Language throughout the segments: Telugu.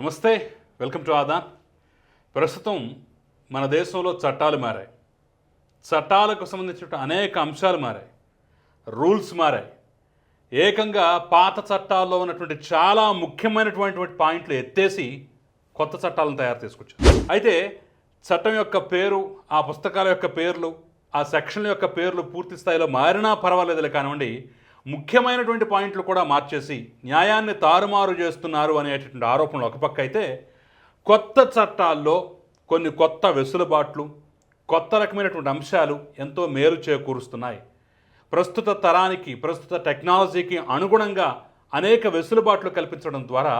నమస్తే వెల్కమ్ టు ఆదాన్ ప్రస్తుతం మన దేశంలో చట్టాలు మారాయి. చట్టాలకు సంబంధించిన అనేక అంశాలు మారాయి. రూల్స్ మారాయి. ఏకంగా పాత చట్టాల్లో ఉన్నటువంటి చాలా ముఖ్యమైనటువంటి పాయింట్లు ఎత్తేసి కొత్త చట్టాలను తయారు చేసుకొచ్చారు. అయితే చట్టం యొక్క పేరు ఆ పుస్తకాల యొక్క పేర్లు ఆ సెక్షన్ల యొక్క పేర్లు పూర్తి స్థాయిలో మారినా పర్వాలేదులే కానివ్వండి ముఖ్యమైనటువంటి పాయింట్లు కూడా మార్చేసి న్యాయాన్ని తారుమారు చేస్తున్నారు అనేటటువంటి ఆరోపణలు ఒక పక్క అయితే కొత్త చట్టాల్లో కొన్ని కొత్త వెసులుబాట్లు కొత్త రకమైనటువంటి అంశాలు ఎంతో మేలు చేకూరుస్తున్నాయి. ప్రస్తుత తరానికి ప్రస్తుత టెక్నాలజీకి అనుగుణంగా అనేక వెసులుబాట్లు కల్పించడం ద్వారా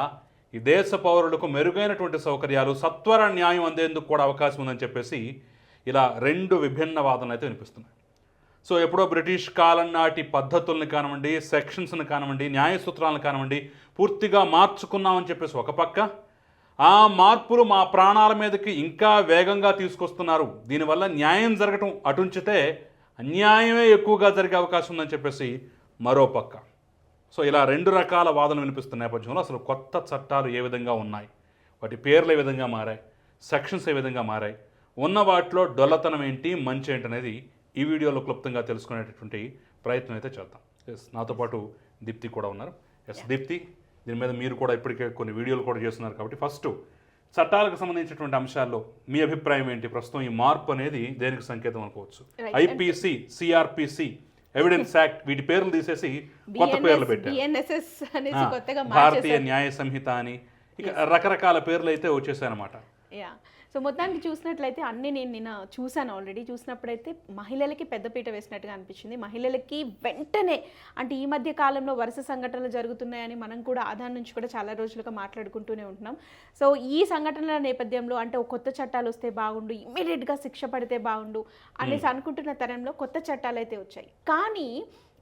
ఈ దేశ పౌరులకు మెరుగైనటువంటి సౌకర్యాలు సత్వర న్యాయం అందేందుకు కూడా అవకాశం ఉందని చెప్పేసి ఇలా రెండు విభిన్న వాదనలు అయితే వినిపిస్తున్నాయి. సో ఎప్పుడో బ్రిటిష్ కాలం నాటి పద్ధతుల్ని కానివ్వండి సెక్షన్స్ని కానివ్వండి న్యాయ సూత్రాలను కానివ్వండి పూర్తిగా మార్చుకున్నామని చెప్పేసి ఒక పక్క. ఆ మార్పులు మా ప్రాణాల మీదకి ఇంకా వేగంగా తీసుకొస్తున్నారు. దీనివల్ల న్యాయం జరగటం అటుంచితే అన్యాయమే ఎక్కువగా జరిగే అవకాశం ఉందని చెప్పేసి మరో పక్క. సో ఇలా రెండు రకాల వాదనలు వినిపిస్తున్న నేపథ్యంలో అసలు కొత్త చట్టాలు ఏ విధంగా ఉన్నాయి? వాటి పేర్లు ఏ విధంగా మారాయి? సెక్షన్స్ ఏ విధంగా మారాయి? ఉన్న వాటిలో డొల్లతనం ఏంటి? మంచి ఏంటి అనేది ఈ వీడియోలో క్లుప్తంగా తెలుసుకునేటటువంటి ప్రయత్నం అయితే చేద్దాం. ఎస్ నాతో పాటు దీప్తి కూడా ఉన్నారు. ఎస్ దీప్తి దీని మీద మీరు కూడా ఇప్పటికే కొన్ని వీడియోలు కూడా చేస్తున్నారు కాబట్టి ఫస్ట్ చట్టాలకు సంబంధించినటువంటి అంశాల్లో మీ అభిప్రాయం ఏంటి? ప్రస్తుతం ఈ మార్పు అనేది దేనికి సంకేతం అనుకోవచ్చు. ఐపీసీ సిఆర్పిసి ఎవిడెన్స్ యాక్ట్ వీటి పేర్లు తీసేసి కొత్త పేర్లు పెట్టారు. భారతీయ న్యాయ సంహిత అని ఇక రకరకాల పేర్లు అయితే వచ్చేసాయన్నమాట. యా సో మొత్తానికి చూసినట్లయితే అన్ని నేను నిన్న చూశాను ఆల్రెడీ చూసినప్పుడైతే మహిళలకి పెద్దపీట వేసినట్టుగా అనిపించింది. మహిళలకి వెంటనే అంటే ఈ మధ్య కాలంలో వరుస సంఘటనలు జరుగుతున్నాయని మనం కూడా ఆధార్ నుంచి కూడా చాలా రోజులుగా మాట్లాడుకుంటూనే ఉంటున్నాం. సో ఈ సంఘటనల నేపథ్యంలో అంటే కొత్త చట్టాలు వస్తే బాగుండు ఇమ్మీడియట్గా శిక్ష పడితే బాగుండు అనేసి అనుకుంటున్న తరంలో కొత్త చట్టాలు అయితే వచ్చాయి. కానీ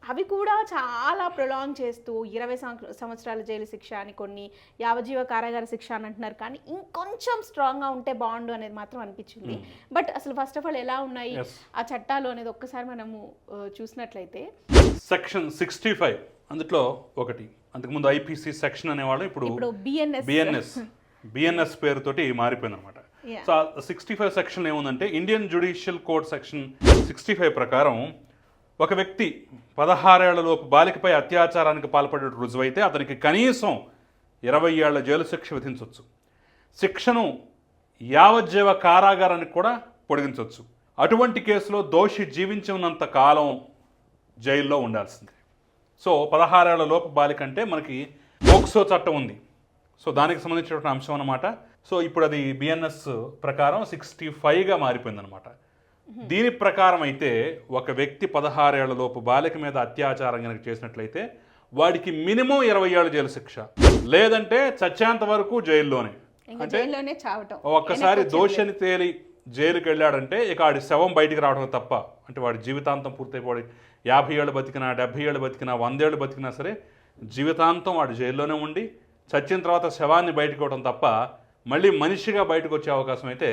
అవి కూడా చాలా ప్రొలాంగ్ చేస్తూ ఇరవై సంవ- సంవత్సరాల జైలు శిక్ష అని కొన్ని యావజీవ కారాగార శిక్ష అని అంటున్నారు. కానీ ఇంకొంచెం స్ట్రాంగ్గా ఉంటే బాగుండు అనేది మాత్రం అనిపించింది. బట్ అసలు ఫస్ట్ ఆఫ్ ఆల్ ఎలా ఉన్నాయి. ఆ చట్టాలు అనేది ఒక్కసారి మనము చూసినట్లయితే. సెక్షన్ సిక్స్టీ ఫైవ్ అందులో ఒకటి. అంతకుముందు ఐపీసీ సెక్షన్ అనేవాళ్ళు ఇప్పుడు బిఎన్ఎస్ బిఎన్ఎస్ పేరుతోటి మారిపోయింది అనమాట. సో సిక్స్టీ ఫైవ్ సెక్షన్ ఏముందంటే Indian judicial code section sixty five ప్రకారం ఒక వ్యక్తి పదహారేళ్ళలోపు బాలికపై అత్యాచారానికి పాల్పడే రుజువైతే అతనికి కనీసం ఇరవై ఏళ్ళ జైలు శిక్ష విధించవచ్చు శిక్షను యావజ్జీవ కారాగారానికి కూడా పొడిగించవచ్చు అటువంటి కేసులో దోషి జీవించి ఉన్నంత కాలం జైల్లో ఉండాల్సిందే. సో పదహారేళ్ళ లోపు బాలిక అంటే మనకి పోక్సో చట్టం ఉంది. సో దానికి సంబంధించినటువంటి అంశం అన్నమాట. సో ఇప్పుడు అది బిఎన్ఎస్ ప్రకారం సిక్స్టీ ఫైవ్గా మారిపోయిందనమాట దీని ప్రకారం అయితే ఒక వ్యక్తి పదహారేళ్ళ లోపు బాలిక మీద అత్యాచారం కనుక చేసినట్లయితే వాడికి మినిమం ఇరవై ఏళ్ళ జైలు శిక్ష. లేదంటే చచ్చేంత వరకు జైల్లోనే. చావటం. ఒక్కసారి దోషి అని తేలి జైలుకి వెళ్ళాడంటే ఇక ఆడి శవం బయటికి రావడం తప్ప అంటే వాడి జీవితాంతం పూర్తయిపోయి యాభై ఏళ్ళు బతికినా డెబ్భై ఏళ్ళు బతికినా వందేళ్ళు బతికినా సరే జీవితాంతం వాడు జైల్లోనే ఉండి చచ్చిన తర్వాత శవాన్ని బయటకు ఇవ్వడం తప్ప మళ్ళీ మనిషిగా బయటకు వచ్చే అవకాశం అయితే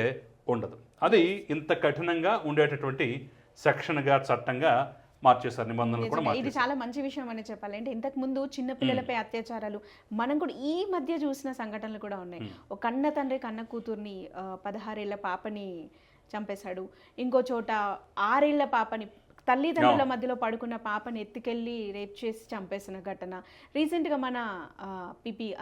ఉండదు. అది ఇంత కఠినంగా ఉండేటటువంటి సెక్షన్గా చట్టంగా మార్చేశారు నిబంధనలు కూడా. ఇది చాలా మంచి విషయం అని చెప్పాలి. అంటే ఇంతకు ముందు చిన్న పిల్లలపై అత్యాచారాలు మనం కూడా ఈ మధ్య చూసిన సంఘటనలు కూడా ఉన్నాయి. ఒక కన్న తండ్రి కన్న కూతుర్ని పదహారేళ్ళ పాపని చంపేశాడు. ఇంకో చోట ఆరేళ్ళ పాపని తల్లిదండ్రుల మధ్యలో పడుకున్న పాపని ఎత్తుకెళ్ళి రేప్ చేసి చంపేసిన ఘటన. రీసెంట్గా మన పిపి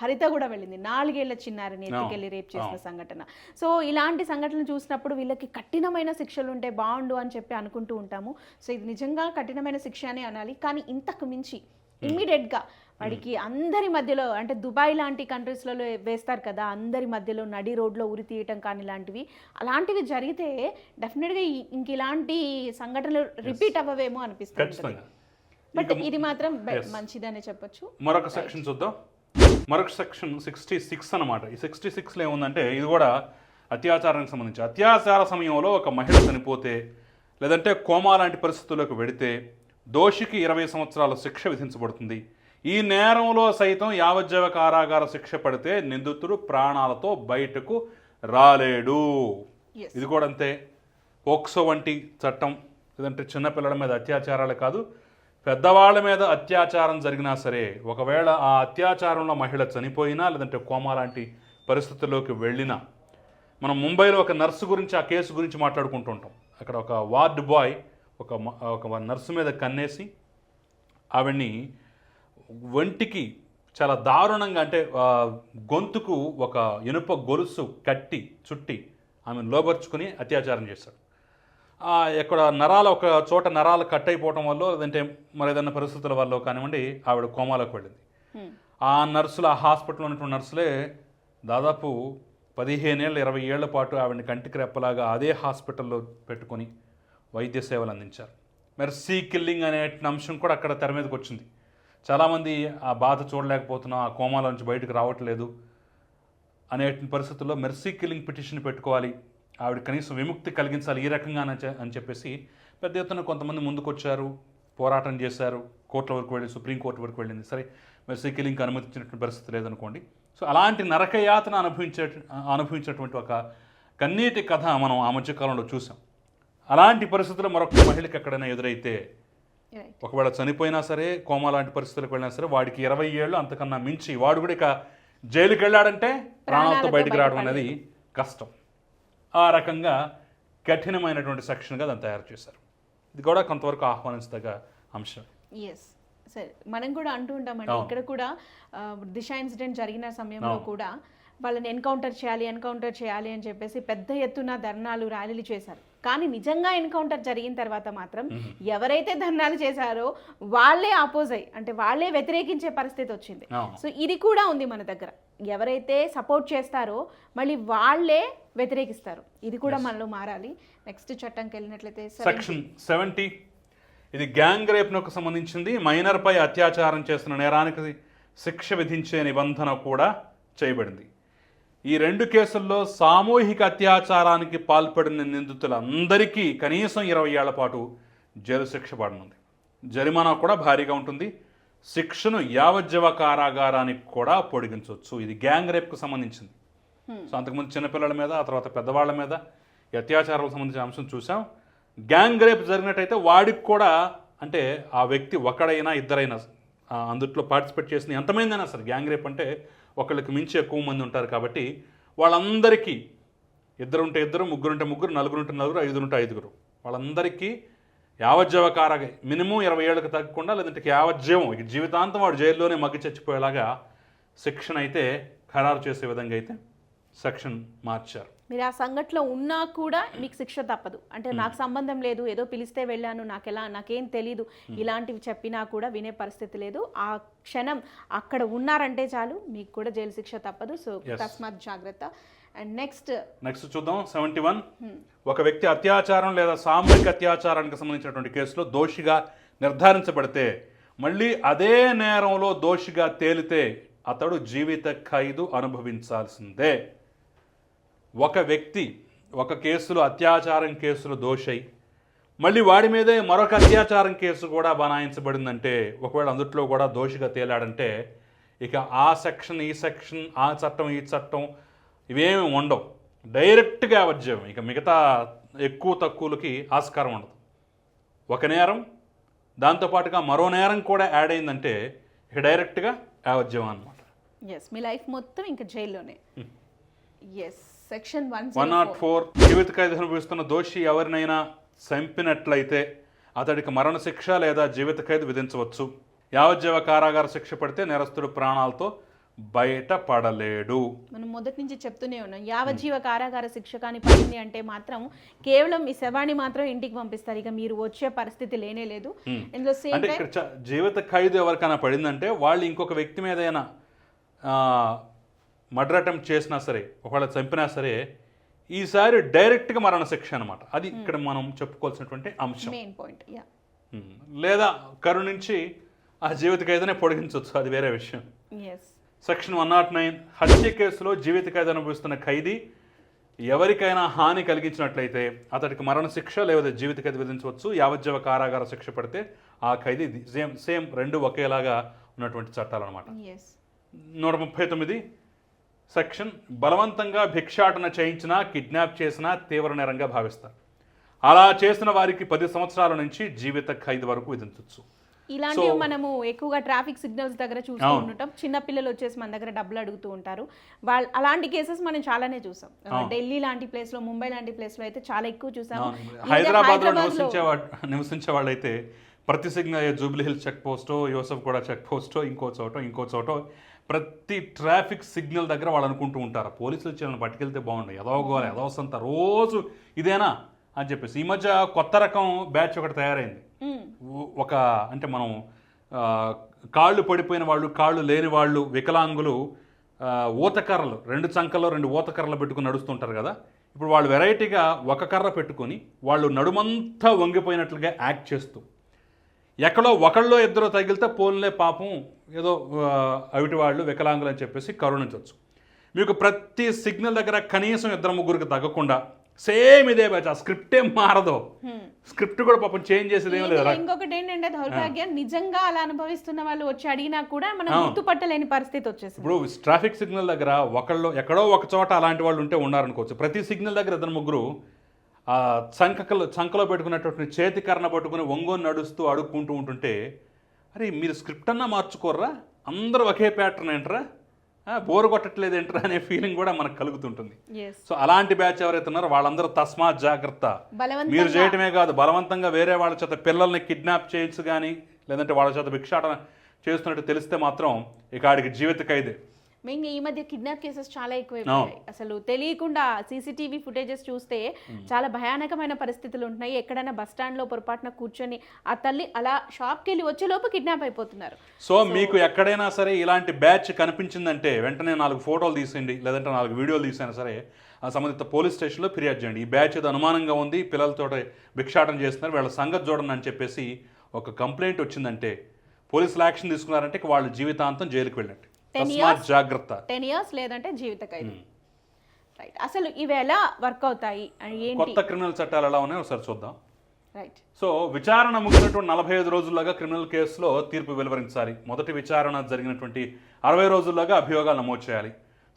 హరిత కూడా వెళ్ళింది. నాలుగేళ్ళ చిన్నారిని ఎత్తుకెళ్ళి రేప్ చేసిన సంఘటన. సో ఇలాంటి సంఘటనలు చూసినప్పుడు వీళ్ళకి కఠినమైన శిక్షలు ఉంటే బాగుండు అని చెప్పి అనుకుంటూ ఉంటాము. సో ఇది నిజంగా కఠినమైన శిక్ష అని అనాలి. కానీ ఇంతకు మించి ఇమ్మీడియట్గా వాడికి అందరి మధ్యలో అంటే దుబాయ్ లాంటి కంట్రీస్లలో వేస్తారు కదా అందరి మధ్యలో నడి రోడ్లో ఉరి తీయటం కానీ ఇలాంటివి. అలాంటివి జరిగితే డెఫినెట్గా ఇంక ఇలాంటి సంఘటనలు రిపీట్ అవ్వవేమో అనిపిస్తుంది బట్ ఇది మాత్రం మంచిదనే చెప్పొచ్చు. మరొక సెక్షన్ చూద్దాం. మరొక సెక్షన్ సిక్స్టీ సిక్స్ అనమాట ఈ సిక్స్టీ సిక్స్లో ఏముందంటే ఇది కూడా అత్యాచారానికి సంబంధించి. అత్యాచార సమయంలో ఒక మహిళ చనిపోతే లేదంటే కోమా లాంటి పరిస్థితుల్లోకి వెడితే దోషికి ఇరవై సంవత్సరాల శిక్ష విధించబడుతుంది. ఈ నేరంలో సైతం యావజ్జీవ కారాగార శిక్ష పడితే నిందితుడు ప్రాణాలతో బయటకు రాలేడు. ఇది కూడా అంతే. పోక్సో వంటి చట్టం లేదంటే చిన్నపిల్లల మీద అత్యాచారాలు కాదు పెద్దవాళ్ళ మీద అత్యాచారం జరిగినా సరే ఒకవేళ ఆ అత్యాచారంలో మహిళ చనిపోయినా లేదంటే కోమా లాంటి పరిస్థితుల్లోకి వెళ్ళినా మనం ముంబైలో ఒక నర్సు గురించి ఆ కేసు గురించి మాట్లాడుకుంటుంటాం అక్కడ ఒక వార్డ్ బాయ్ ఒక ఒక నర్సు మీద కన్నేసి ఆవిడ్ని ఒంటికి చాలా దారుణంగా అంటే గొంతుకు ఒక ఇనుప గొలుసు కట్టి చుట్టి ఆమెను లోబర్చుకుని అత్యాచారం చేశాడు. ఆ, ఎక్కడ నరాలు ఒక చోట నరాలు కట్ అయిపోవటం వల్ల లేదంటే మరి ఏదైనా పరిస్థితుల వల్ల కానివ్వండి ఆవిడ కోమాలోకి వెళ్ళింది. ఆ నర్సులు ఆ హాస్పిటల్లో ఉన్నటువంటి నర్సులే దాదాపు పదిహేనేళ్ళు ఇరవై ఏళ్ళ పాటు ఆవిడని కంటికి రెప్పలాగా అదే హాస్పిటల్లో పెట్టుకొని వైద్య సేవలు అందించారు. మెర్సీ కిల్లింగ్ అనే అంశం కూడా అక్కడ తెర మీదకి వచ్చింది. చాలామంది ఆ బాధ చూడలేకపోతున్నాం ఆ కోమాల నుంచి బయటకు రావట్లేదు అనే పరిస్థితుల్లో మెర్సీ కిల్లింగ్ పిటిషన్ పెట్టుకోవాలి ఆవిడ కనీసం విముక్తి కలిగించాలి ఈ రకంగా అని చెప్పేసి పెద్ద ఎత్తున కొంతమంది ముందుకొచ్చారు పోరాటం చేశారు కోర్టుల వరకు వెళ్ళి సుప్రీంకోర్టు వరకు వెళ్ళింది సరే మెర్సీ కిల్లింగ్కి అనుమతించినటువంటి పరిస్థితి లేదనుకోండి సో అలాంటి నరకయాతన అనుభవించే అనుభవించినటువంటి ఒక కన్నీటి కథ మనం ఆ మధ్యకాలంలో చూసాం అలాంటి పరిస్థితుల్లో మరొక మహిళకి ఎక్కడైనా ఎదురైతే. ఒకవేళ చనిపోయినా సరే కోమా లాంటి పరిస్థితులకు వెళ్ళినా సరే వాడికి ఇరవై ఏళ్ళు అంతకన్నా మించి వాడు కూడా ఇక జైలుకి వెళ్ళాడంటే ప్రాణాలతో బయటకు రావడం. అనేది కష్టం ఆ రకంగా కఠినమైనటువంటి సెక్షన్గా దాన్ని తయారు చేశారు. ఇది కూడా కొంతవరకు ఆహ్వానించదగ్గ అంశం. ఎస్ సరే మనం కూడా అంటూ ఉంటామండి. ఇక్కడ కూడా దిశ ఇన్సిడెంట్ జరిగిన సమయంలో. కూడా వాళ్ళని ఎన్కౌంటర్ చేయాలి ఎన్కౌంటర్ చేయాలి అని చెప్పేసి పెద్ద ఎత్తున ధర్నాలు ర్యాలీలు చేశారు. కానీ నిజంగా ఎన్కౌంటర్ జరిగిన తర్వాత మాత్రం ఎవరైతే ధర్నాలు చేశారో వాళ్ళే ఆపోజ్ అయ్యి అంటే వాళ్ళే వ్యతిరేకించే పరిస్థితి వచ్చింది. సో ఇది కూడా ఉంది మన దగ్గర. ఎవరైతే సపోర్ట్ చేస్తారో మళ్ళీ వాళ్ళే వ్యతిరేకిస్తారు. ఇది కూడా మనలో మారాలి. నెక్స్ట్ చట్టంకి వెళ్ళినట్లయితే సెక్షన్ సెవెంటీ ఇది గ్యాంగ్ రేప్నకు సంబంధించింది. మైనర్పై అత్యాచారం చేస్తున్న నేరానికి శిక్ష విధించే నిబంధన కూడా చేయబడింది. ఈ రెండు కేసుల్లో సామూహిక అత్యాచారానికి పాల్పడిన నిందితులందరికీ కనీసం ఇరవై ఏళ్ళ పాటు జైలు శిక్ష పడనుంది. జరిమానా కూడా భారీగా ఉంటుంది. శిక్షను యావజ్జీవ కారాగారానికి కూడా పొడిగించవచ్చు. ఇది గ్యాంగ్ రేప్కు సంబంధించింది. Hmm. సో అంతకుముందు చిన్నపిల్లల మీద ఆ తర్వాత పెద్దవాళ్ళ మీద అత్యాచారాలకు సంబంధించిన అంశం చూసాం. గ్యాంగ్ రేప్ జరిగినట్టయితే వాడికి కూడా అంటే ఆ వ్యక్తి ఒకడైనా ఇద్దరైనా అందుట్లో పార్టిసిపేట్ చేసిన ఎంతమంది అయినా సరే గ్యాంగ్ రేప్ అంటే ఒకళ్ళకి మించి ఎక్కువ మంది ఉంటారు కాబట్టి వాళ్ళందరికీ ఇద్దరు ఉంటే ఇద్దరు ముగ్గురు ఉంటే ముగ్గురు నలుగురు ఉంటే నలుగురు ఐదుగురు ఉంటే ఐదుగురు. వాళ్ళందరికీ యావజ్జీవ మినిమం ఇరవై ఏళ్ళకి తగ్గకుండా లేదంటే యావజ్జీవం ఇక జీవితాంతం వాడు జైల్లోనే మగ్గి చచ్చిపోయేలాగా శిక్షణ అయితే ఖరారు చేసే విధంగా అయితే సెక్షన్ మార్చారు మీరు ఆ సంఘటనలో ఉన్నా కూడా మీకు శిక్ష తప్పదు. అంటే నాకు సంబంధం లేదు ఏదో పిలిస్తే వెళ్ళాను నాకు ఎలా నాకేం తెలీదు. ఇలాంటివి చెప్పినా కూడా వినే పరిస్థితి లేదు. ఆ క్షణం అక్కడ ఉన్నారంటే చాలు మీకు కూడా జైలు శిక్ష తప్పదు. సో. తస్మాత్ జాగ్రత్త. అండ్ నెక్స్ట్ నెక్స్ట్ చూద్దాం. సెవెంటీ వన్ ఒక వ్యక్తి అత్యాచారం లేదా సామూహిక అత్యాచారానికి సంబంధించినటువంటి కేసులో దోషిగా నిర్ధారించబడితే మళ్ళీ అదే నేరంలో దోషిగా తేలితే అతడు జీవిత ఖైదు అనుభవించాల్సిందే. ఒక వ్యక్తి ఒక కేసులో అత్యాచారం కేసులో దోషై మళ్ళీ వాడి మీదే మరొక అత్యాచారం కేసు కూడా బనాయించబడిందంటే ఒకవేళ అందుట్లో కూడా దోషిగా తేలాడంటే ఇక ఆ సెక్షన్ ఈ సెక్షన్ ఆ చట్టం ఈ చట్టం ఇవేమి ఉండవు. డైరెక్ట్గా యావజ్జీవం ఇక మిగతా ఎక్కువ తక్కువలకి ఆస్కారం ఉండదు. ఒక నేరం దాంతోపాటుగా మరో నేరం కూడా యాడ్ అయిందంటే ఇక డైరెక్ట్గా యావజ్జీవం అనమాట ఎస్ మీ లైఫ్ మొత్తం ఇంకా జైల్లోనే. Yes section one one not four జీవిత ఖైదు అనుభవిస్తున్న దోషి ఎవరినైనా చంపినట్లయితే అతడికి మరణశిక్ష లేదా జీవిత ఖైదు విధించవచ్చు. యావజ్జీవ కారాగార శిక్ష పడితే నేరస్తుడు ప్రాణాలతో బయట పడలేడు మనం మొదటి నుంచి చెప్తూనే ఉన్నాం యావజ్జీవ కారాగార శిక్ష కానీ పడింది అంటే మాత్రం కేవలం మీ శవాన్ని మాత్రం ఇంటికి పంపిస్తారు. ఇక మీరు వచ్చే పరిస్థితి లేనే లేదు. ఇందులో అంటే ఇక్కడ జీవిత ఖైదు ఎవరికైనా పడిందంటే వాళ్ళు ఇంకొక వ్యక్తి మీద మర్డర్ అటెంప్ట్ చేసినా సరే ఒకవేళ చంపినా సరే ఈసారి డైరెక్ట్గా మరణశిక్ష అనమాట అది ఇక్కడ మనం చెప్పుకోవాల్సినటువంటి అంశం. ఉమ్. లేదా కరుణించి ఆ జీవిత ఖైదునే పొడిగించవచ్చు అది వేరే విషయం. సెక్షన్ వన్ నాట్ నైన్ హత్య కేసులో జీవిత ఖైదు అనుభవిస్తున్న ఖైదీ ఎవరికైనా హాని కలిగించినట్లయితే అతడికి మరణశిక్ష లేదా జీవిత ఖైదు విధించవచ్చు యావజ్జీవ కారాగార శిక్ష పడితే ఆ ఖైదీ సేమ్ సేమ్ రెండు ఒకేలాగా ఉన్నటువంటి చట్టాలు అనమాట నూట ముప్పై తొమ్మిది సెక్షన్ బలవంతంగా భిక్షాటన చేయించినా కిడ్నాప్ చేసినా తీవ్ర నేరంగా భావిస్తారు. అలా చేసిన వారికి పది సంవత్సరాల నుంచి జీవిత ఖైదు వరకు విధించవచ్చు ఇలాంటివి మనము ఎక్కువగా ట్రాఫిక్ సిగ్నల్స్ దగ్గర చూస్తూ. ఉంటాం. చిన్న పిల్లలు వచ్చేసి మన దగ్గర డబ్బులు అడుగుతూ ఉంటారు. వాళ్ళు అలాంటి కేసెస్ మనం చాలానే చూసాం. ఢిల్లీ లాంటి ప్లేస్లో ముంబై లాంటి ప్లేస్లో అయితే చాలా ఎక్కువ చూసాం హైదరాబాద్లో నివసించే వా- నివసించే వాళ్ళైతే ప్రతి సిగ్నల్ జూబ్లీ హిల్స్ చెక్ పోస్టో యూసఫ్ కూడా చెక్ పోస్టో ఇంకో చోటో ఇంకో చోటో ప్రతి ట్రాఫిక్ సిగ్నల్ దగ్గర వాళ్ళు అనుకుంటూ ఉంటారు. పోలీసులు వచ్చి వాళ్ళని పట్టుకెళ్తే బాగుండు. ఎదవగోవాలి ఎదవసంత రోజు ఇదేనా అని చెప్పేసి. ఈ మధ్య కొత్త రకం బ్యాచ్ ఒకటి తయారైంది. ఒక అంటే మనం కాళ్ళు పడిపోయిన వాళ్ళు కాళ్ళు లేని వాళ్ళు వికలాంగులు ఊతకర్రలు రెండు చంకల్లో రెండు ఊతకర్రలు పెట్టుకుని నడుస్తుంటారు కదా. ఇప్పుడు వాళ్ళు వెరైటీగా ఒక కర్ర పెట్టుకొని వాళ్ళు నడుమంతా వంగిపోయినట్లుగా యాక్ట్ చేస్తూ. ఎక్కడో ఒకళ్ళో ఇద్దరు తగిలితే పోన్లే పాపం ఏదో అవిటి వాళ్ళు వికలాంగులు అని చెప్పేసి కరుణించవచ్చు మీకు ప్రతి సిగ్నల్ దగ్గర కనీసం ఇద్దరు ముగ్గురికి తగ్గకుండా సేమ్ ఇదే బ్యాచ్ ఆ స్క్రిప్ట్ ఏం మారదు. స్క్రిప్ట్ కూడా పాపం చేంజ్ చేసేది ఏం లేదు ఇంకొకటి ఏంటంటే దౌర్భాగ్యం నిజంగా అలా అనుభవిస్తున్న వాళ్ళు వచ్చి అడిగినా కూడా మనం. గుర్తుపట్టలేని పరిస్థితి వచ్చేసింది. ఇప్పుడు ట్రాఫిక్ సిగ్నల్ దగ్గర ఒకళ్ళు ఎక్కడో ఒక చోట అలాంటి వాళ్ళు ఉంటే ఉన్నారనుకోవచ్చు. ప్రతి సిగ్నల్ దగ్గర ఇద్దరు ముగ్గురు ఆ చంకకలు చంకలో పెట్టుకున్నటువంటి చేతి కర్ణ పట్టుకుని ఒంగోని నడుస్తూ అడుక్కుంటూ ఉంటుంటే అరే మీరు స్క్రిప్ట్ అన్నా మార్చుకోర్రా? అందరూ ఒకే ప్యాటర్న్ ఏంట్రా? బోరు కొట్టట్లేదు ఏంట్రా అనే ఫీలింగ్ కూడా మనకు కలుగుతుంటుంది. సో అలాంటి బ్యాచ్ ఎవరైతే ఉన్నారో వాళ్ళందరూ తస్మాత్ జాగ్రత్త. మీరు చేయటమే కాదు బలవంతంగా వేరే వాళ్ళ చేత పిల్లల్ని కిడ్నాప్ చేయొచ్చు కానీ లేదంటే వాళ్ళ చేత భిక్షాటన చేస్తున్నట్టు తెలిస్తే మాత్రం ఇక ఆడికి జీవిత ఖైదే. మెయిన్ ఈ మధ్య కిడ్నాప్ కేసెస్ చాలా ఎక్కువైపోయాయి. అసలు తెలియకుండా సీసీటీవీ ఫుటేజెస్ చూస్తే చాలా భయానకమైన పరిస్థితులు ఉంటున్నాయి. ఎక్కడైనా బస్ స్టాండ్లో పొరపాటున కూర్చొని ఆ తల్లి అలా షాప్కి వెళ్ళి వచ్చేలోపు కిడ్నాప్ అయిపోతున్నారు. సో మీకు ఎక్కడైనా సరే ఇలాంటి బ్యాచ్ కనిపించిందంటే వెంటనే నాలుగు ఫోటోలు తీసేయండి లేదంటే నాలుగు వీడియోలు తీసైనా సరే ఆ సంబంధిత పోలీస్ స్టేషన్లో ఫిర్యాదు చేయండి. ఈ బ్యాచ్ ఏదో అనుమానంగా ఉంది పిల్లలతో భిక్షాటన చేస్తున్నారు వీళ్ళ సంగతి చూడండి అని చెప్పేసి ఒక కంప్లైంట్ వచ్చిందంటే పోలీసులు యాక్షన్ తీసుకున్నారంటే వాళ్ళు జీవితాంతం జైలుకి వెళ్ళినట్టు. Ten తస్మాత్ జాగ్రత్త. టెన్ ఇయర్స్ లేదంటే జీవిత ఖైదు రైట్ అసలు ఇవి ఎలా వర్క్ అవుతాయి కొత్త క్రిమినల్ చట్టాలు ఎలా ఉన్నాయో ఒకసారి చూద్దాం. రైట్ సో విచారణ ముగిసినటువంటి నలభై ఐదు రోజుల్లోగా క్రిమినల్ కేసులో తీర్పు వెలువరించాలి. మొదటి విచారణ జరిగినటువంటి అరవై రోజుల్లోగా అభియోగాలు నమోదు చేయాలి.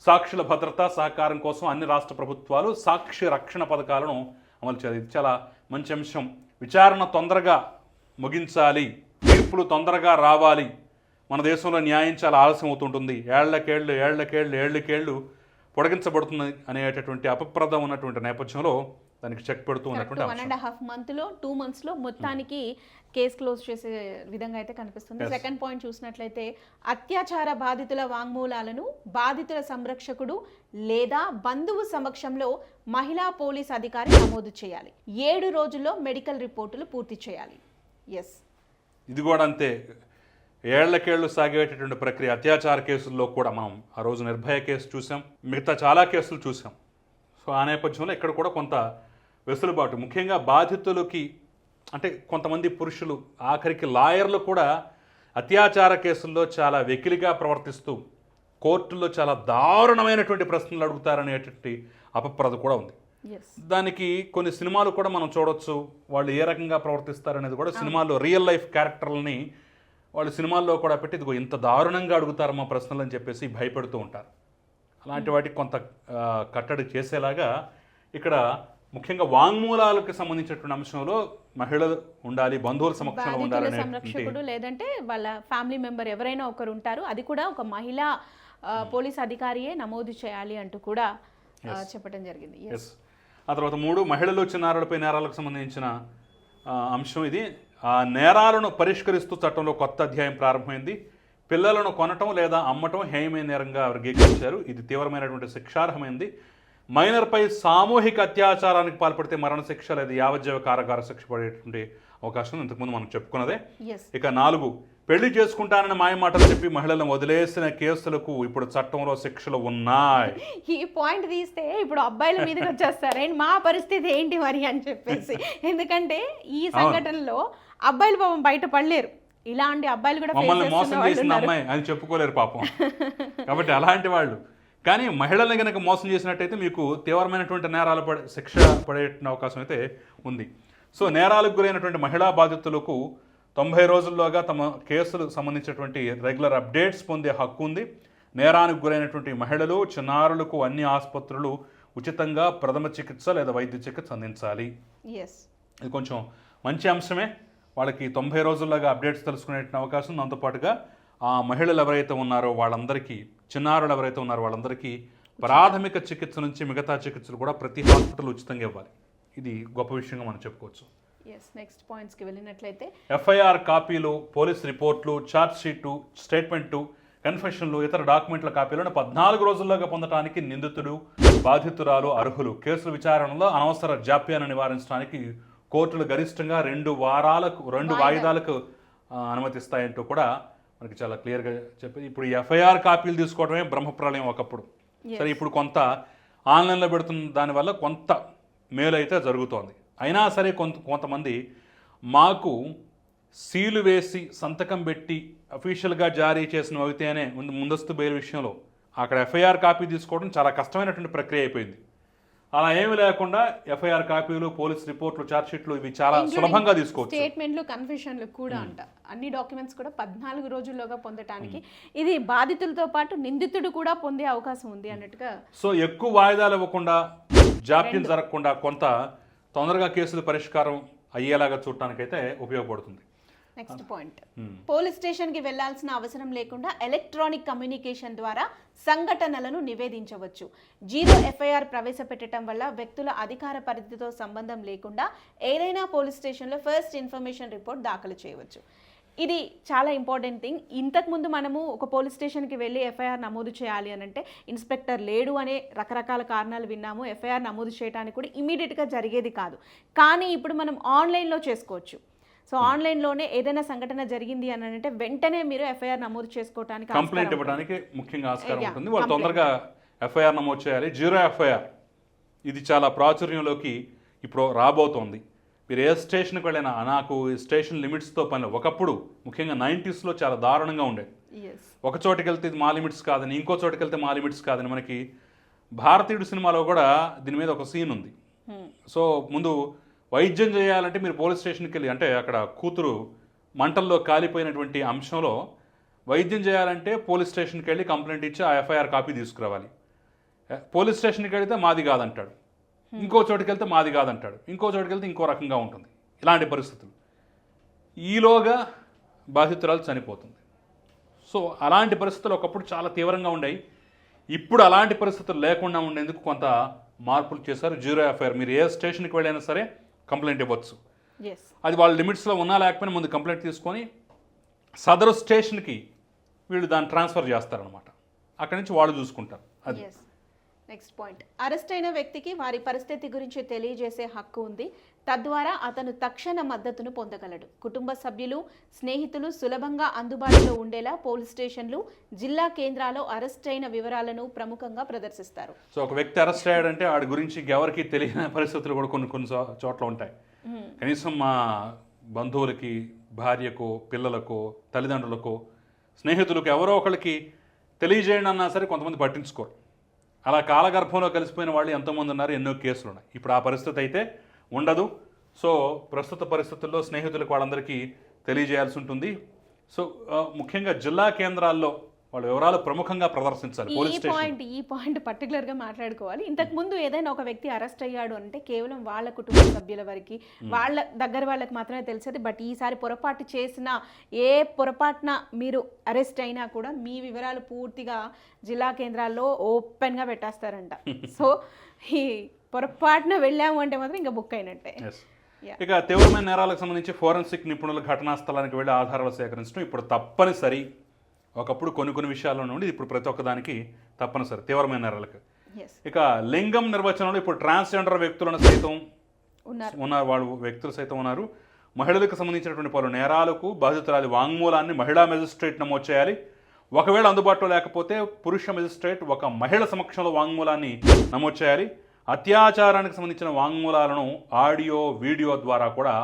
సాక్షుల భద్రత సహకారం కోసం అన్ని రాష్ట్ర ప్రభుత్వాలు సాక్షి రక్షణ పథకాలను అమలు చేయాలి. ఇది చాలా మంచి అంశం. విచారణ తొందరగా ముగించాలి. తీర్పులు తొందరగా రావాలి. మన దేశంలో న్యాయం చాలా ఆలస్యం అవుతుంటుంది. ఏళ్ళకేళ్ళు ఏళ్ళకేళ్ళు ఏళ్ళకేళ్ళు పొడిగించబడుతుంది అనేటటువంటి అపప్రదం ఉన్నటువంటి నేపథ్యంలో దానికి చెక్ పెడుతూ ఉన్నటువంటి వన్ అండ్ హాఫ్ మంత్లో టూ మంత్స్లో మొత్తానికి కేసు క్లోజ్ చేసే విధంగా అయితే కనిపిస్తుంది. సెకండ్ పాయింట్ చూసినట్లయితే అత్యాచార బాధితుల వాంగ్మూలాలను బాధితుల సంరక్షకుడు లేదా బంధువు సమక్షంలో మహిళా పోలీస్ అధికారి నమోదు చేయాలి. ఏడు రోజుల్లో మెడికల్ రిపోర్టులు పూర్తి చేయాలి. ఎస్ ఇది కూడా అంతే. ఏళ్ళకేళ్ళు సాగేటటువంటి ప్రక్రియ అత్యాచార కేసుల్లో కూడా మనం ఆ రోజు నిర్భయ కేసు చూసాం. మిగతా చాలా కేసులు చూసాం. సో ఆ నేపథ్యంలో ఇక్కడ కూడా కొంత వెసులుబాటు. ముఖ్యంగా బాధితులకి అంటే కొంతమంది పురుషులు ఆఖరికి లాయర్లు కూడా అత్యాచార కేసుల్లో చాలా వెకిలిగా ప్రవర్తిస్తూ కోర్టుల్లో చాలా దారుణమైనటువంటి ప్రశ్నలు అడుగుతారనేటువంటి అపప్రద కూడా ఉంది. దానికి కొన్ని సినిమాలు కూడా మనం చూడొచ్చు. వాళ్ళు ఏ రకంగా ప్రవర్తిస్తారనేది కూడా సినిమాల్లో రియల్ లైఫ్ క్యారెక్టర్లని వాళ్ళు సినిమాల్లో కూడా పెట్టి ఇదిగో ఇంత దారుణంగా అడుగుతారు మా ప్రశ్నలు అని చెప్పేసి భయపెడుతూ ఉంటారు. అలాంటి వాటికి కొంత కట్టడి చేసేలాగా ఇక్కడ ముఖ్యంగా వాంగ్మూలాలకు సంబంధించినటువంటి అంశంలో మహిళలు ఉండాలి బంధువుల సమక్షంలో ఉండాలనే సంరక్షకుడు లేదంటే వాళ్ళ ఫ్యామిలీ మెంబర్ ఎవరైనా ఒకరు ఉంటారు. అది కూడా ఒక మహిళా పోలీస్ అధికారియే నమోదు చేయాలి అంటూ కూడా చెప్పడం జరిగింది. ఆ తర్వాత మూడు మహిళలు చిన్నారులపై నేరాలకు సంబంధించిన అంశం ఇది. ఆ నేరాలను పరిష్కరిస్తూ చట్టంలో కొత్త అధ్యాయం ప్రారంభమైంది. పిల్లలను కొనటం లేదా అమ్మటం హేయమైన నేరంగా వర్గీకరించారు. ఇది తీవ్రమైనటువంటి శిక్షార్హమైంది. మైనర్పై సామూహిక అత్యాచారానికి పాల్పడితే మరణశిక్ష లేదా యావజ్జీవ కారాగార శిక్ష పడేటువంటి అవకాశం ఇంతకుముందు మనం చెప్పుకున్నదే. ఇక నాలుగు పెళ్ళి చేసుకుంటానని మాయమాటలు చెప్పి మహిళలను వదిలేసిన కేసులకు ఇప్పుడు చట్టంలో శిక్షలు ఉన్నాయి. ఈ పాయింట్ తీస్తే ఇప్పుడు అబ్బాయిల మీదకి వచ్చేస్తారు. మా పరిస్థితి ఏంటి మరి అని చెప్పేసి. ఎందుకంటే ఈ సంఘటనలో అబ్బాయిలు పాపం బయట పడలేరు. ఇలాంటి అబ్బాయిలు కూడా మమ్మల్ని మోసం చేసిన. అమ్మాయి అని చెప్పుకోలేరు పాపం. కాబట్టి అలాంటి వాళ్ళు. కానీ మహిళల్ని కనుక మోసం చేసినట్టయితే మీకు తీవ్రమైనటువంటి నేరాలు పడే శిక్ష పడే అవకాశం అయితే ఉంది. సో నేరాలకు గురైనటువంటి మహిళా బాధితులకు తొంభై రోజుల్లోగా తమ కేసులు సంబంధించినటువంటి రెగ్యులర్ అప్డేట్స్ పొందే హక్కు ఉంది. నేరానికి గురైనటువంటి మహిళలు చిన్నారులకు అన్ని ఆసుపత్రులు ఉచితంగా ప్రథమ చికిత్స లేదా వైద్య చికిత్స అందించాలి. ఎస్ ఇది కొంచెం మంచి అంశమే. వాళ్ళకి తొంభై రోజుల్లోగా అప్డేట్స్ తెలుసుకునే అవకాశం దాంతోపాటుగా ఆ మహిళలు ఎవరైతే ఉన్నారో వాళ్ళందరికీ చిన్నారులు ఎవరైతే ఉన్నారో వాళ్ళందరికీ ప్రాథమిక చికిత్స నుంచి మిగతా చికిత్సలు కూడా ప్రతి హాస్పిటల్ ఉచితంగా ఇవ్వాలి. ఇది గొప్ప విషయంగా మనం చెప్పుకోవచ్చు. ఎస్ నెక్స్ట్ పాయింట్స్కి వెళ్ళినట్లయితే ఎఫ్ఐఆర్ కాపీలు పోలీస్ రిపోర్ట్లు ఛార్జ్ షీటు స్టేట్మెంటు కన్ఫెషన్లు ఇతర డాక్యుమెంట్ల కాపీలను పద్నాలుగు రోజుల్లోగా పొందడానికి నిందితుడు బాధితురాలు అర్హులు. కేసుల విచారణలో అనవసర జాప్యాన్ని నివారించడానికి కోర్టులు గరిష్టంగా రెండు వారాలకు రెండు వాయిదాలకు అనుమతిస్తాయంటూ కూడా మనకి చాలా క్లియర్గా చెప్పి ఇప్పుడు ఎఫ్ఐఆర్ కాపీలు తీసుకోవడమే బ్రహ్మప్రలయం ఒకప్పుడు. సరే ఇప్పుడు కొంత ఆన్లైన్లో పెడుతున్న దానివల్ల కొంత మేలు అయితే జరుగుతోంది. అయినా సరే కొంత కొంతమంది మాకు సీలు వేసి సంతకం పెట్టి అఫీషియల్గా జారీ చేసిన అయితేనే ముందు ముందస్తు బెయిల్ విషయంలో అక్కడ ఎఫ్ఐఆర్ కాపీ తీసుకోవడం చాలా కష్టమైనటువంటి ప్రక్రియ అయిపోయింది. అలా ఏమీ లేకుండా ఎఫ్ఐఆర్ కాపీలు పోలీస్ రిపోర్ట్లు ఛార్జ్షీట్లు ఇవి చాలా సులభంగా తీసుకోవచ్చు. స్టేట్మెంట్లు కన్ఫెషన్లు కూడా అంట. అన్ని డాక్యుమెంట్స్ కూడా పద్నాలుగు రోజుల్లోగా పొందటానికి ఇది బాధితులతో పాటు నిందితుడు కూడా పొందే అవకాశం ఉంది అన్నట్టుగా సో ఎక్కువ వాయిదాలు ఇవ్వకుండా జాప్యం జరగకుండా కొంత తొందరగా కేసుల పరిష్కారం అయ్యేలాగా చూడటానికైతే ఉపయోగపడుతుంది. నెక్స్ట్ పాయింట్ పోలీస్ స్టేషన్కి వెళ్ళాల్సిన అవసరం లేకుండా ఎలక్ట్రానిక్ కమ్యూనికేషన్ ద్వారా సంఘటనలను నివేదించవచ్చు. జీరో ఎఫ్ఐఆర్ ప్రవేశపెట్టడం వల్ల వ్యక్తుల అధికార పరిధితో సంబంధం లేకుండా ఏదైనా పోలీస్ స్టేషన్లో ఫస్ట్ ఇన్ఫర్మేషన్ రిపోర్ట్ దాఖలు చేయవచ్చు. ఇది చాలా ఇంపార్టెంట్ థింగ్ ఇంతకుముందు మనము ఒక పోలీస్ స్టేషన్కి వెళ్ళి ఎఫ్ఐఆర్ నమోదు చేయాలి అని అంటే ఇన్స్పెక్టర్ లేడు అనే రకరకాల కారణాలు విన్నాము. ఎఫ్ఐఆర్ నమోదు చేయడానికి కూడా ఇమీడియట్గా జరిగేది కాదు. కానీ ఇప్పుడు మనం ఆన్లైన్లో చేసుకోవచ్చు. సో ఆన్లైన్లోనే ఏదైనా సంఘటన జరిగింది అని అంటే వెంటనే మీరు ఎఫ్ఐఆర్ నమోదు చేసుకోవడానికి కంప్లైంట్. ఇవ్వడానికి ముఖ్యంగా ఆస్కారం ఉంటుంది వాళ్ళు. తొందరగా ఎఫ్ఐఆర్ నమోదు చేయాలి జీరో ఎఫ్ఐఆర్ ఇది చాలా ప్రాచుర్యంలోకి ఇప్పుడు రాబోతోంది మీరు ఏ స్టేషన్కి వెళ్ళినా నాకు ఈ స్టేషన్ లిమిట్స్తో పని. ఒకప్పుడు ముఖ్యంగా నైంటీస్లో చాలా దారుణంగా ఉండేది Yes. ఒక చోటుకి వెళ్తే ఇది మా లిమిట్స్ కాదని ఇంకో చోటుకి వెళ్తే మా లిమిట్స్ కాదని మనకి భారతీయుడు సినిమాలో కూడా దీని మీద ఒక సీన్ ఉంది Hmm. సో ముందు వైద్యం చేయాలంటే మీరు పోలీస్ స్టేషన్కి వెళ్ళి అంటే అక్కడ కూతురు మంటల్లో కాలిపోయినటువంటి అంశంలో వైద్యం చేయాలంటే పోలీస్ స్టేషన్కి వెళ్ళి కంప్లైంట్ ఇచ్చి ఆ ఎఫ్ఐఆర్ కాపీ తీసుకురావాలి. పోలీస్ స్టేషన్కి వెళితే మాది కాదంటాడు. ఇంకో చోటుకి వెళ్తే మాది కాదంటాడు. ఇంకో చోటుకి వెళ్తే ఇంకో రకంగా ఉంటుంది. ఇలాంటి పరిస్థితులు. ఈలోగా బాధితురాలు చనిపోతుంది. సో అలాంటి పరిస్థితులు ఒకప్పుడు చాలా తీవ్రంగా ఉండేవి. ఇప్పుడు అలాంటి పరిస్థితులు లేకుండా ఉండేందుకు కొంత మార్పులు చేశారు. Zero FIR. మీరు ఏ స్టేషన్కి వెళ్ళైనా సరే కంప్లైంట్ ఇవ్వచ్చు. అది వాళ్ళ లిమిట్స్లో ఉన్నా లేకపోయినా ముందు కంప్లైంట్ తీసుకొని సదరు స్టేషన్కి వీళ్ళు దాన్ని ట్రాన్స్ఫర్ చేస్తారనమాట అక్కడి నుంచి వాళ్ళు చూసుకుంటారు. అది. నెక్స్ట్ పాయింట్ అరెస్ట్ అయిన వ్యక్తికి వారి పరిస్థితి గురించి తెలియజేసే హక్కు ఉంది. తద్వారా అతను తక్షణ మద్దతును పొందగలడు. కుటుంబ సభ్యులు స్నేహితులు సులభంగా అందుబాటులో ఉండేలా పోలీస్ స్టేషన్లు జిల్లా కేంద్రాల్లో అరెస్ట్ అయిన వివరాలను ప్రముఖంగా ప్రదర్శిస్తారు. సో ఒక వ్యక్తి అరెస్ట్ అయ్యాడంటే వాడి గురించి ఎవరికి తెలియని పరిస్థితులు కూడా కొన్ని కొన్ని చోట్ల ఉంటాయి. కనీసం మా బంధువులకి భార్యకో పిల్లలకో తల్లిదండ్రులకో స్నేహితులకు ఎవరో ఒకరికి తెలియజేయండి అన్నా సరే కొంతమంది పట్టించుకోరు. అలా కాలగర్భంలో కలిసిపోయిన వాళ్ళు ఎంతోమంది ఉన్నారు ఎన్నో కేసులు ఉన్నాయి. ఇప్పుడు ఆ పరిస్థితి అయితే ఉండదు. సో ప్రస్తుత పరిస్థితుల్లో స్నేహితులకు వాళ్ళందరికీ తెలియజేయాల్సి ఉంటుంది. సో ముఖ్యంగా జిల్లా కేంద్రాల్లో వాళ్ళ వివరాలు ప్రముఖంగా ప్రదర్శించాలి ఈ పాయింట్ ఈ పాయింట్ పర్టికులర్గా మాట్లాడుకోవాలి. ఇంతకు ముందు ఏదైనా ఒక వ్యక్తి అరెస్ట్ అయ్యాడు అంటే కేవలం వాళ్ళ కుటుంబ సభ్యుల వరకు వాళ్ళ దగ్గర వాళ్ళకి మాత్రమే తెలిసేది. బట్ ఈసారి పొరపాటు చేసిన ఏ పొరపాటున మీరు అరెస్ట్ అయినా కూడా మీ వివరాలు పూర్తిగా జిల్లా కేంద్రాల్లో ఓపెన్గా పెట్టేస్తారంట. సో ఈ పొరపాటున వెళ్ళాము అంటే మాత్రం ఇంకా బుక్ అయినట్టే. ఇక తీవ్రమైన నేరాలకు సంబంధించి ఫోరెన్సిక్ నిపుణులు ఘటనా స్థలానికి వెళ్ళి ఆధారాలు సేకరించడం ఇప్పుడు తప్పనిసరి. ఒకప్పుడు కొన్ని కొన్ని విషయాల్లో నుండి ఇప్పుడు ప్రతి ఒక్కదానికి తప్పనిసరి తీవ్రమైన నేరాలకు ఇక లింగం నిర్వచనంలో ఇప్పుడు ట్రాన్స్జెండర్ వ్యక్తులను సైతం ఉన్నారు వాళ్ళు వ్యక్తులు సైతం ఉన్నారు. మహిళలకు సంబంధించినటువంటి పలు నేరాలకు బాధితురాలి వాంగ్మూలాన్ని మహిళా మెజిస్ట్రేట్ నమోదు చేయాలి. ఒకవేళ అందుబాటులో లేకపోతే పురుష మెజిస్ట్రేట్ ఒక మహిళ సమక్షంలో వాంగ్మూలాన్ని నమోదు చేయాలి. అత్యాచారానికి సంబంధించిన వాంగ్మూలాలను ఆడియో వీడియో ద్వారా కూడా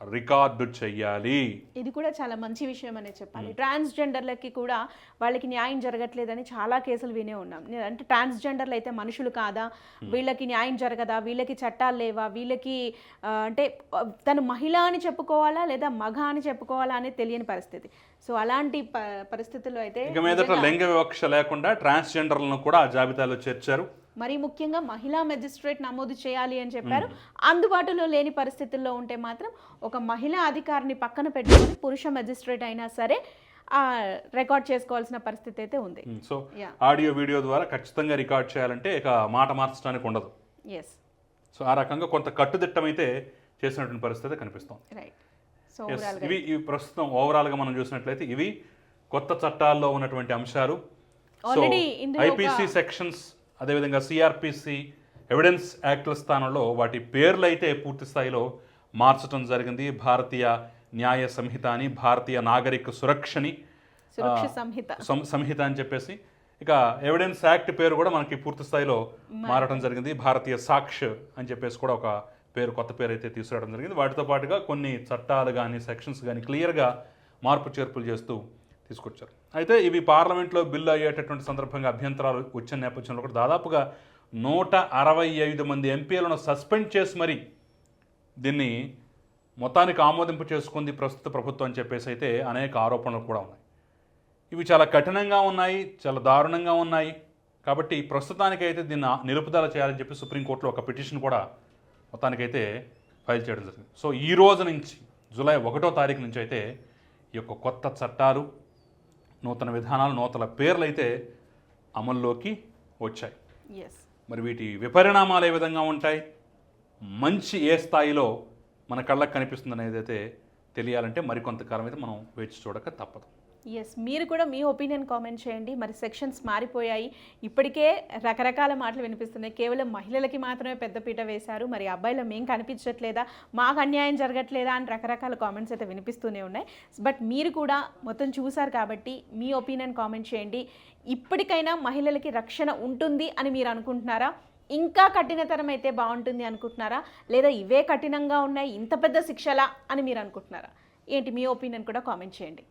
రికార్డు చెయ్యాలి. ఇది కూడా చాలా మంచి విషయం అనే చెప్పాలి. ట్రాన్స్జెండర్లకి కూడా వాళ్ళకి న్యాయం జరగట్లేదని చాలా కేసులు వినే ఉన్నాం. అంటే ట్రాన్స్జెండర్లు అయితే మనుషులు కాదా? వీళ్ళకి న్యాయం జరగదా? వీళ్ళకి చట్టాలు లేవా? వీళ్ళకి అంటే తను మహిళ అని చెప్పుకోవాలా లేదా మగ అని చెప్పుకోవాలా అనేది తెలియని పరిస్థితి. సో అలాంటి పరిస్థితుల్లో అయితే ఇక మీదట లింగ వివక్ష లేకుండా ట్రాన్స్జెండర్లను కూడా ఆ జాబితాలో చేర్చారు. మరీ ముఖ్యంగా మహిళా మెజిస్ట్రేట్ నమోదు చేయాలి అని చెప్పారు. అందుబాటులో లేని పరిస్థితుల్లో ఉంటే మాత్రం ఒక మహిళా అధికారిని పక్కన పెట్టుకొని పురుష మెజిస్ట్రేట్ అయినా సరే ఆ రికార్డ్ చేసుకోవాల్సిన పరిస్థితి అయితే ఉంది. సో. ఆడియో వీడియో ద్వారా ఖచ్చితంగా రికార్డ్ చేయాలంటే ఇక మాట మార్చడానికి ఉండదు. ఎస్ సో ఆ రకంగా కొంత కట్టుదిట్టం అయితే చేసినటువంటి పరిస్థితి కనిపిస్తోంది. రైట్ సో ఇవి ఇవి ప్రస్తుతం ఓవరాల్గా మనం చూసినట్లయితే ఇవి కొత్త చట్టాల్లో ఉన్నటువంటి అంశాలు. ఐపీసీ సెక్షన్స్ అదేవిధంగా సిఆర్పిసి ఎవిడెన్స్ యాక్ట్ల స్థానంలో వాటి పేర్లు అయితే పూర్తి స్థాయిలో మార్చడం జరిగింది. భారతీయ న్యాయ సంహిత అని భారతీయ నాగరిక సురక్షని సంహిత. అని చెప్పేసి ఇక ఎవిడెన్స్ యాక్ట్ పేరు కూడా మనకి పూర్తి స్థాయిలో మారడం జరిగింది. భారతీయ సాక్ష్ అని చెప్పేసి కూడా ఒక పేరు కొత్త పేరు అయితే తీసుకురావడం జరిగింది. వాటితో పాటుగా కొన్ని చట్టాలు కానీ సెక్షన్స్ కానీ క్లియర్గా మార్పు చేర్పులు చేస్తూ తీసుకొచ్చారు. అయితే ఇవి పార్లమెంట్లో బిల్లు అయ్యేటటువంటి సందర్భంగా అభ్యంతరాలు వచ్చిన నేపథ్యంలో కూడా దాదాపుగా నూట అరవై ఐదు మంది ఎంపీలను సస్పెండ్ చేసి మరి దీన్ని మొత్తానికి ఆమోదింపు చేసుకుంది ప్రస్తుత ప్రభుత్వం అని చెప్పేసి అయితే అనేక ఆరోపణలు కూడా ఉన్నాయి. ఇవి చాలా కఠినంగా ఉన్నాయి చాలా దారుణంగా ఉన్నాయి. కాబట్టి ప్రస్తుతానికైతే దీన్ని నిలుపుదల చేయాలని చెప్పి సుప్రీంకోర్టులో ఒక పిటిషన్ కూడా మొత్తానికైతే ఫైల్ చేయడం జరిగింది. సో ఈ రోజు నుంచి జూలై ఒకటో తారీఖు నుంచి అయితే ఈ యొక్క కొత్త చట్టాలు నూతన విధానాలు నూతన పేర్లు అయితే అమల్లోకి వచ్చాయి. మరి వీటి విపరిణామాలు ఏ విధంగా ఉంటాయి? మంచి ఏ స్థాయిలో మన కళ్ళకు కనిపిస్తుంది అనేది అయితే తెలియాలంటే మరికొంతకాలం అయితే మనం వేచి చూడక తప్పదు. ఎస్ మీరు కూడా మీ ఒపీనియన్ కామెంట్ చేయండి. మరి సెక్షన్స్ మారిపోయాయి. ఇప్పటికే రకరకాల మాటలు వినిపిస్తున్నాయి. కేవలం మహిళలకి మాత్రమే పెద్దపీట వేశారు. మరి అబ్బాయిలు మేం కనిపించట్లేదా? మాకు అన్యాయం జరగట్లేదా? అని రకరకాల కామెంట్స్ అయితే వినిపిస్తూనే ఉన్నాయి. బట్ మీరు కూడా మొత్తం చూశారు కాబట్టి మీ ఒపీనియన్ కామెంట్ చేయండి. ఇప్పటికైనా మహిళలకి రక్షణ ఉంటుంది అని మీరు అనుకుంటున్నారా? ఇంకా కఠినతరం అయితే బాగుంటుంది అనుకుంటున్నారా? లేదా ఇవే కఠినంగా ఉన్నాయి ఇంత పెద్ద శిక్షలా అని మీరు అనుకుంటున్నారా? ఏంటి మీ ఒపీనియన్ కూడా కామెంట్ చేయండి.